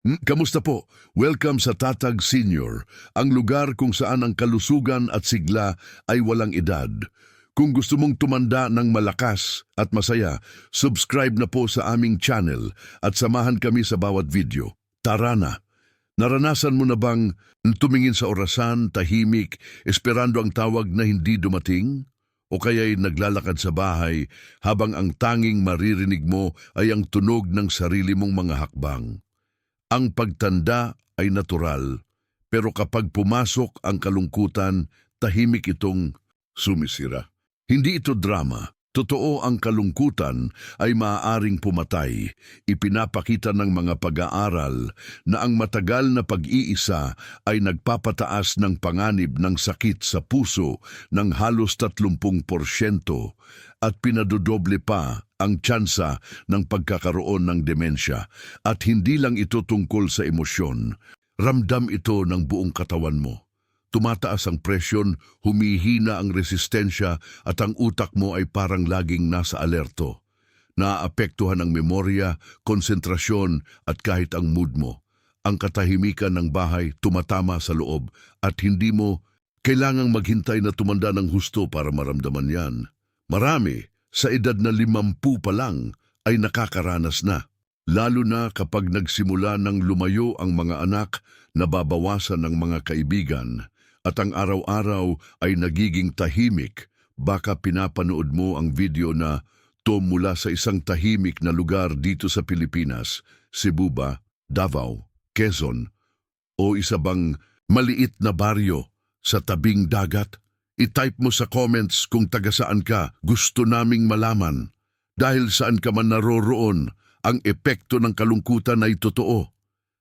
Hmm, Kamusta po? Welcome sa Tatag Senior, ang lugar kung saan ang kalusugan at sigla ay walang edad. Kung gusto mong tumanda ng malakas at masaya, subscribe na po sa aming channel at samahan kami sa bawat video. Tara na! Naranasan mo na bang tumingin sa orasan, tahimik, esperando ang tawag na hindi dumating? O kaya'y naglalakad sa bahay habang ang tanging maririnig mo ay ang tunog ng sarili mong mga hakbang? Ang pagtanda ay natural, pero kapag pumasok ang kalungkutan, tahimik itong sumisira. Hindi ito drama. Totoo ang kalungkutan ay maaaring pumatay. Ipinapakita ng mga pag-aaral na ang matagal na pag-iisa ay nagpapataas ng panganib ng sakit sa puso ng halos 30% at pinadodoble pa ang tsansa ng pagkakaroon ng demensya at hindi lang ito tungkol sa emosyon. Ramdam ito ng buong katawan mo. Tumataas ang presyon, humihina ang resistensya at ang utak mo ay parang laging nasa alerto. Naapektuhan ang memorya, konsentrasyon at kahit ang mood mo. Ang katahimikan ng bahay tumatama sa loob at hindi mo kailangang maghintay na tumanda ng husto para maramdaman yan. Marami, sa edad na limampu pa lang, ay nakakaranas na. Lalo na kapag nagsimula ng lumayo ang mga anak, nababawasan ng mga kaibigan, at ang araw-araw ay nagiging tahimik, baka pinapanood mo ang video na to mula sa isang tahimik na lugar dito sa Pilipinas, Cebu ba, Davao, Quezon, o isa bang maliit na baryo sa tabing dagat? I-type mo sa comments kung taga saan ka, gusto naming malaman. Dahil saan ka man naroroon, ang epekto ng kalungkutan ay totoo.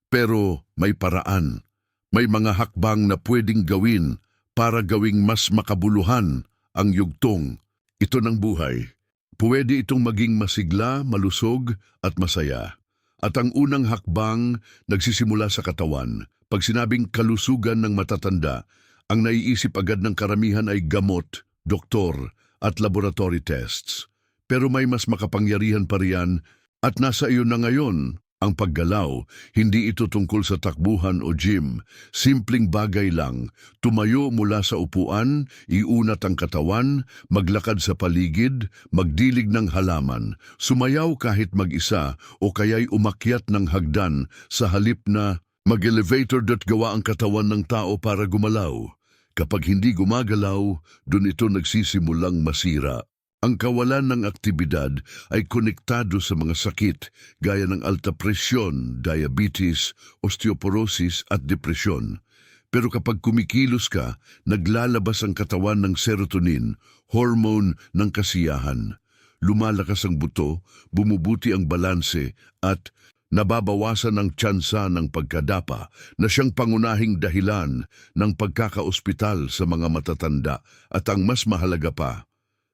Pero may paraan. May mga hakbang na pwedeng gawin para gawing mas makabuluhan ang yugtong. Ito ng buhay. Pwede itong maging masigla, malusog at masaya. At ang unang hakbang nagsisimula sa katawan. Pag sinabing kalusugan ng matatanda, ang naiisip agad ng karamihan ay gamot, doktor at laboratory tests. Pero may mas makapangyarihan pa riyan at nasa iyo na ngayon ang paggalaw. Hindi ito tungkol sa takbuhan o gym. Simpleng bagay lang. Tumayo mula sa upuan, iunat ang katawan, maglakad sa paligid, magdilig ng halaman, sumayaw kahit mag-isa o kaya'y umakyat ng hagdan sa halip na mag-elevator dot gawa ang katawan ng tao para gumalaw. Kapag hindi gumagalaw, dun ito nagsisimulang masira. Ang kawalan ng aktibidad ay konektado sa mga sakit gaya ng alta presyon, diabetes, osteoporosis at depresyon. Pero kapag kumikilos ka, naglalabas ang katawan ng serotonin, hormone ng kasiyahan. Lumalakas ang buto, bumubuti ang balanse at nababawasan ang tsansa ng pagkadapa na siyang pangunahing dahilan ng pagkakaospital sa mga matatanda at ang mas mahalaga pa,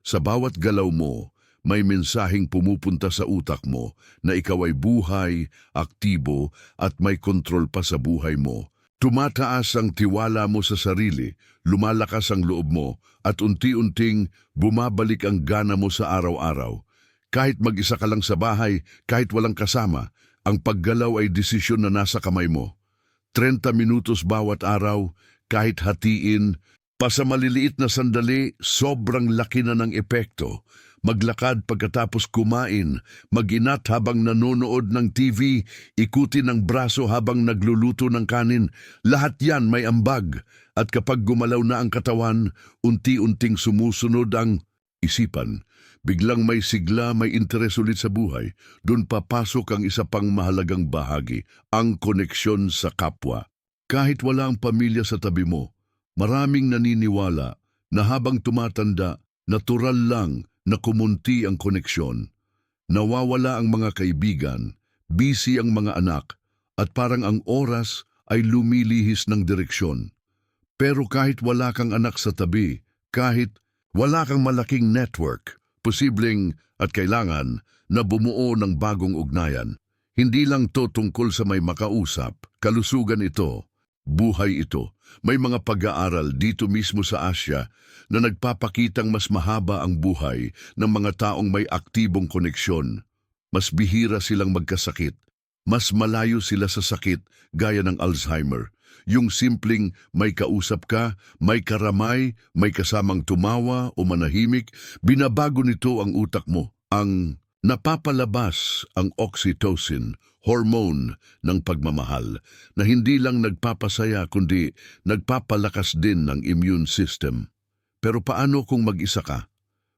sa bawat galaw mo, may mensaheng pumupunta sa utak mo na ikaw ay buhay, aktibo at may kontrol pa sa buhay mo. Tumataas ang tiwala mo sa sarili, lumalakas ang loob mo at unti-unting bumabalik ang gana mo sa araw-araw. Kahit mag-isa ka lang sa bahay, kahit walang kasama, ang paggalaw ay desisyon na nasa kamay mo. 30 minutos bawat araw, kahit hatiin, pa sa maliliit na sandali, sobrang laki na ng epekto. Maglakad pagkatapos kumain, maginat habang nanonood ng TV, ikutin ang braso habang nagluluto ng kanin. Lahat yan may ambag. At kapag gumalaw na ang katawan, unti-unting sumusunod ang isipan. Biglang may sigla, may interes ulit sa buhay. Doon papasok ang isa pang mahalagang bahagi, ang koneksyon sa kapwa. Kahit wala ang pamilya sa tabi mo, maraming naniniwala na habang tumatanda, natural lang na kumunti ang koneksyon. Nawawala ang mga kaibigan, busy ang mga anak, at parang ang oras ay lumilihis ng direksyon. Pero kahit wala kang anak sa tabi, kahit wala kang malaking network, posibleng at kailangan na bumuo ng bagong ugnayan. Hindi lang to tungkol sa may makausap, kalusugan ito, buhay ito. May mga pag-aaral dito mismo sa Asya na nagpapakitang mas mahaba ang buhay ng mga taong may aktibong koneksyon. Mas bihira silang magkasakit mas malayo sila sa sakit gaya ng Alzheimer. Yung simpleng may kausap ka, may karamay, may kasamang tumawa o manahimik, binabago nito ang utak mo. Ang napapalabas ang oxytocin, hormone ng pagmamahal, na hindi lang nagpapasaya kundi nagpapalakas din ng immune system. Pero paano kung mag-isa ka?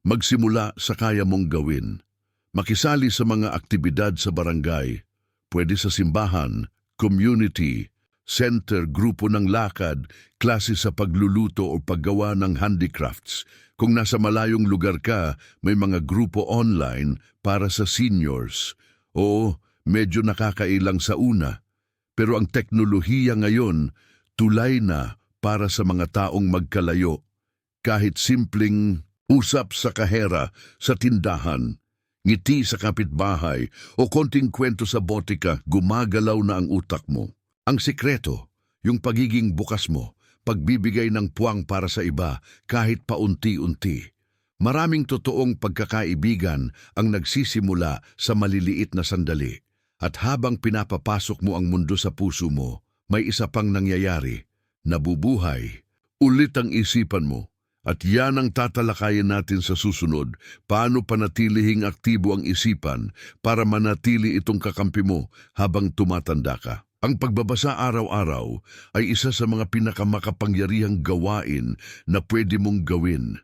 Magsimula sa kaya mong gawin. Makisali sa mga aktibidad sa barangay, pwede sa simbahan, community, center, grupo ng lakad, klase sa pagluluto o paggawa ng handicrafts. Kung nasa malayong lugar ka, may mga grupo online para sa seniors. Oo, medyo nakakailang sa una. Pero ang teknolohiya ngayon, tulay na para sa mga taong magkalayo. Kahit simpleng usap sa kahera, sa tindahan, ngiti sa kapitbahay o konting kwento sa botika, gumagalaw na ang utak mo. Ang sikreto, yung pagiging bukas mo, pagbibigay ng puwang para sa iba kahit paunti-unti. Maraming totoong pagkakaibigan ang nagsisimula sa maliliit na sandali. At habang pinapapasok mo ang mundo sa puso mo, may isa pang nangyayari. Nabubuhay. Ulit ang isipan mo. At yan ang tatalakayin natin sa susunod, paano panatilihing aktibo ang isipan para manatili itong kakampi mo habang tumatanda ka. Ang pagbabasa araw-araw ay isa sa mga pinakamakapangyarihang gawain na pwede mong gawin.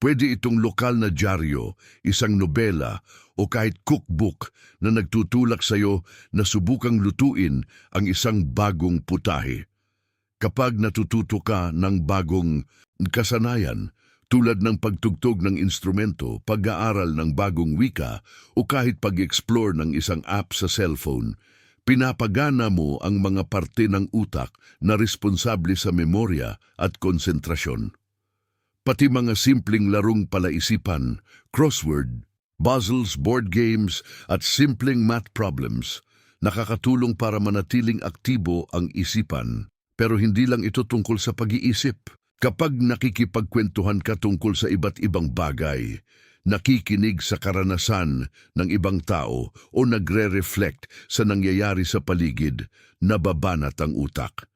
Pwede itong lokal na dyaryo, isang nobela o kahit cookbook na nagtutulak sa iyo na subukang lutuin ang isang bagong putahe. Kapag natututo ka ng bagong kasanayan, tulad ng pagtugtog ng instrumento, pag-aaral ng bagong wika o kahit pag-explore ng isang app sa cellphone, pinapagana mo ang mga parte ng utak na responsable sa memorya at konsentrasyon. Pati mga simpleng larong palaisipan, crossword, puzzles, board games at simpleng math problems nakakatulong para manatiling aktibo ang isipan. Pero hindi lang ito tungkol sa pag-iisip. Kapag nakikipagkwentuhan ka tungkol sa iba't ibang bagay, nakikinig sa karanasan ng ibang tao o nagre-reflect sa nangyayari sa paligid, nababanat ang utak.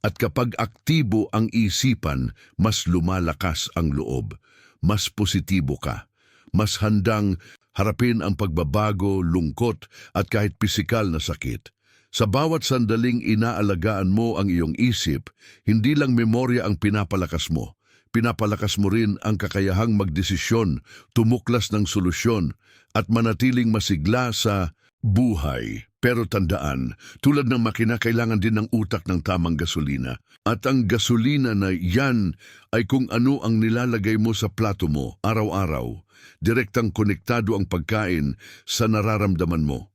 At kapag aktibo ang isipan, mas lumalakas ang loob, mas positibo ka, mas handang harapin ang pagbabago, lungkot at kahit pisikal na sakit. Sa bawat sandaling inaalagaan mo ang iyong isip, hindi lang memorya ang pinapalakas mo, pinapalakas mo rin ang kakayahang magdesisyon, tumuklas ng solusyon, at manatiling masigla sa buhay. Pero tandaan, tulad ng makina, kailangan din ng utak ng tamang gasolina. At ang gasolina na yan ay kung ano ang nilalagay mo sa plato mo araw-araw. Direktang konektado ang pagkain sa nararamdaman mo.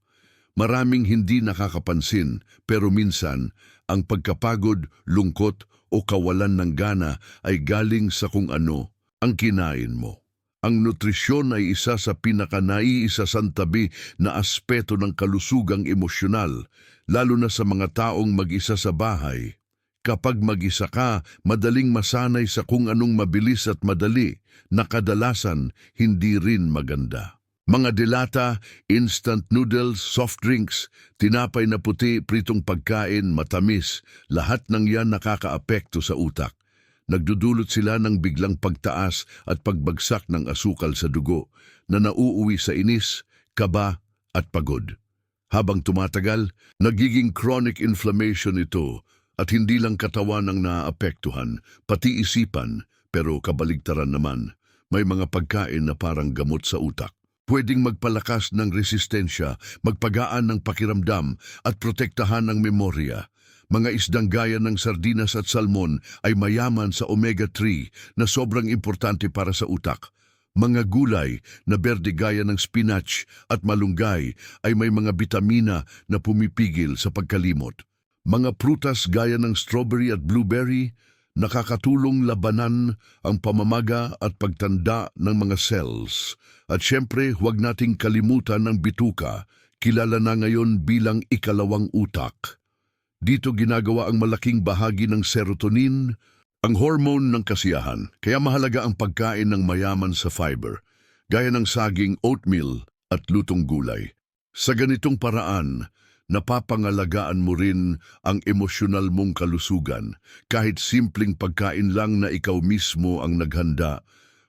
Maraming hindi nakakapansin pero minsan ang pagkapagod, lungkot o kawalan ng gana ay galing sa kung ano ang kinain mo. Ang nutrisyon ay isa sa pinakanaiisa santabi na aspeto ng kalusugang emosyonal, lalo na sa mga taong mag-isa sa bahay. Kapag mag-isa ka, madaling masanay sa kung anong mabilis at madali, na kadalasan hindi rin maganda. Mga delata, instant noodles, soft drinks, tinapay na puti, pritong pagkain, matamis, lahat ng yan nakakaapekto sa utak. Nagdudulot sila ng biglang pagtaas at pagbagsak ng asukal sa dugo na nauuwi sa inis, kaba at pagod. Habang tumatagal, nagiging chronic inflammation ito at hindi lang katawan ang naaapektuhan, pati isipan, pero kabaligtaran naman. May mga pagkain na parang gamot sa utak. Pwedeng magpalakas ng resistensya, magpagaan ng pakiramdam at protektahan ng memorya. Mga isdang gaya ng sardinas at salmon ay mayaman sa omega-3 na sobrang importante para sa utak. Mga gulay na berde gaya ng spinach at malunggay ay may mga bitamina na pumipigil sa pagkalimot. Mga prutas gaya ng strawberry at blueberry nakakatulong labanan ang pamamaga at pagtanda ng mga cells. At syempre, huwag nating kalimutan ng bituka, kilala na ngayon bilang ikalawang utak. Dito ginagawa ang malaking bahagi ng serotonin, ang hormone ng kasiyahan, kaya mahalaga ang pagkain ng mayaman sa fiber, gaya ng saging, oatmeal at lutong gulay. Sa ganitong paraan, napapangalagaan mo rin ang emosyonal mong kalusugan kahit simpleng pagkain lang na ikaw mismo ang naghanda.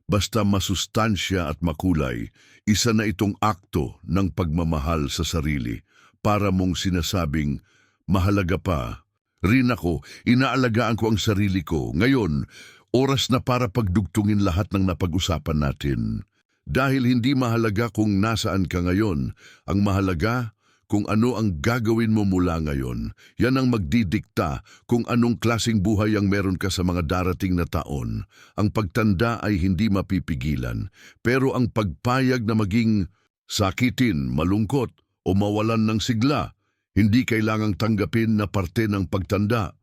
Basta masustansya at makulay, isa na itong akto ng pagmamahal sa sarili para mong sinasabing, mahalaga pa. Rin ako, inaalagaan ko ang sarili ko. Ngayon, oras na para pagdugtungin lahat ng napag-usapan natin. Dahil hindi mahalaga kung nasaan ka ngayon, ang mahalaga kung ano ang gagawin mo mula ngayon. Yan ang magdidikta kung anong klasing buhay ang meron ka sa mga darating na taon. Ang pagtanda ay hindi mapipigilan, pero ang pagpayag na maging sakitin, malungkot o mawalan ng sigla, hindi kailangang tanggapin na parte ng pagtanda.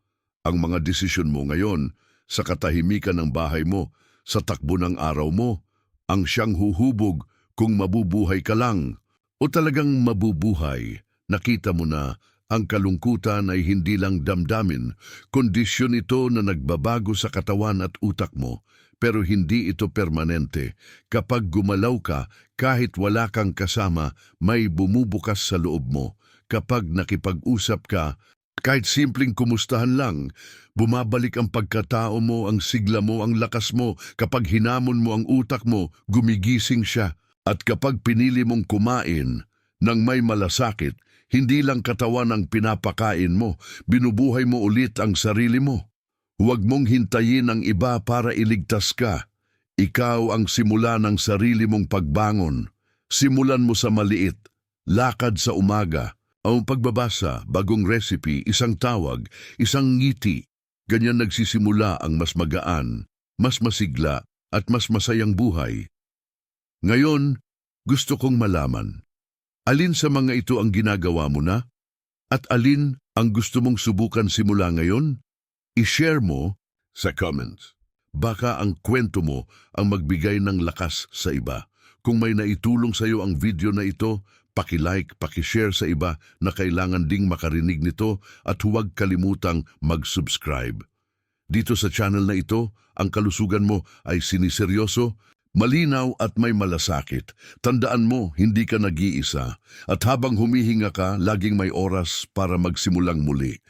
Ang mga desisyon mo ngayon, sa katahimikan ng bahay mo, sa takbo ng araw mo, ang siyang huhubog kung mabubuhay ka lang o talagang mabubuhay, nakita mo na ang kalungkutan ay hindi lang damdamin, kondisyon ito na nagbabago sa katawan at utak mo, pero hindi ito permanente. Kapag gumalaw ka, kahit wala kang kasama, may bumubukas sa loob mo. Kapag nakipag-usap ka, kahit simpleng kumustahan lang, bumabalik ang pagkatao mo, ang sigla mo, ang lakas mo. Kapag hinamon mo ang utak mo, gumigising siya. At kapag pinili mong kumain ng may malasakit, hindi lang katawan ang pinapakain mo, binubuhay mo ulit ang sarili mo. Huwag mong hintayin ang iba para iligtas ka. Ikaw ang simula ng sarili mong pagbangon. Simulan mo sa maliit, lakad sa umaga, ang pagbabasa, bagong recipe, isang tawag, isang ngiti. Ganyan nagsisimula ang mas magaan, mas masigla, at mas masayang buhay. Ngayon, gusto kong malaman, alin sa mga ito ang ginagawa mo na? At alin ang gusto mong subukan simula ngayon? I-share mo sa comments. Baka ang kwento mo ang magbigay ng lakas sa iba. Kung may naitulong sa iyo ang video na ito, paki-like, paki-share sa iba na kailangan ding makarinig nito at huwag kalimutang mag-subscribe. Dito sa channel na ito, ang kalusugan mo ay siniseryoso, malinaw at may malasakit. Tandaan mo, hindi ka nag-iisa. At habang humihinga ka, laging may oras para magsimulang muli.